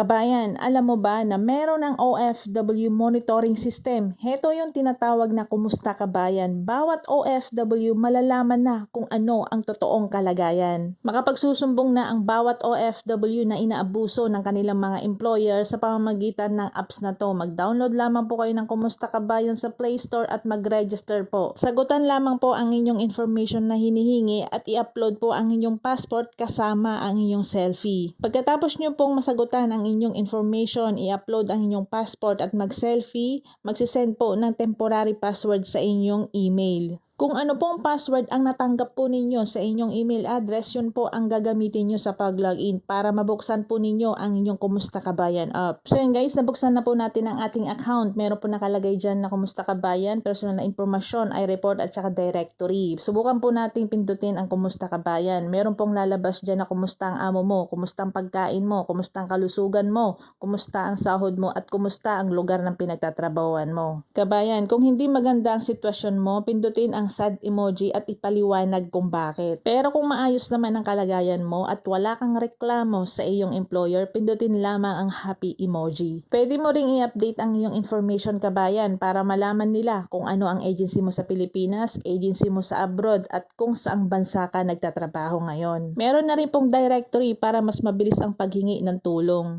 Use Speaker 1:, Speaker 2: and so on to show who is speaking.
Speaker 1: Kabayan, alam mo ba na meron ng OFW monitoring system? Heto yung tinatawag na Kumusta Kabayan. Bawat OFW malalaman na kung ano ang totoong kalagayan. Makapagsusumbong na ang bawat OFW na inaabuso ng kanilang mga employer sa pamamagitan ng apps na to. Mag-download lamang po kayo ng Kumusta Kabayan sa Play Store at mag-register po. Sagutan lamang po ang inyong information na hinihingi at i-upload po ang inyong passport kasama ang inyong selfie. Pagkatapos nyo pong masagutan ang inyong information, i-upload ang inyong passport at mag-selfie, magsisend po ng temporary password sa inyong email. Kung ano pong password ang natanggap po ninyo sa inyong email address, yun po ang gagamitin nyo sa pag-login para mabuksan po ninyo ang inyong Kumusta Kabayan app. So yun guys, nabuksan na po natin ang ating account. Meron po nakalagay dyan na Kumusta Kabayan, personal na impormasyon, ay report at saka directory. Subukan po nating pindutin ang Kumusta Kabayan. Meron pong lalabas dyan na kumusta ang amo mo, kumusta ang pagkain mo, kumusta ang kalusugan mo, kumusta ang sahod mo, at kumusta ang lugar ng pinagtatrabawan mo. Kabayan, kung hindi maganda ang sitwasyon mo, pindutin ang sad emoji at ipaliwanag kung bakit. Pero kung maayos naman ang kalagayan mo at wala kang reklamo sa iyong employer, pindutin lamang ang happy emoji. Pwede mo ring i-update ang iyong information kabayan para malaman nila kung ano ang agency mo sa Pilipinas, agency mo sa abroad at kung saang bansa ka nagtatrabaho ngayon. Meron na rin pong directory para mas mabilis ang paghingi ng tulong.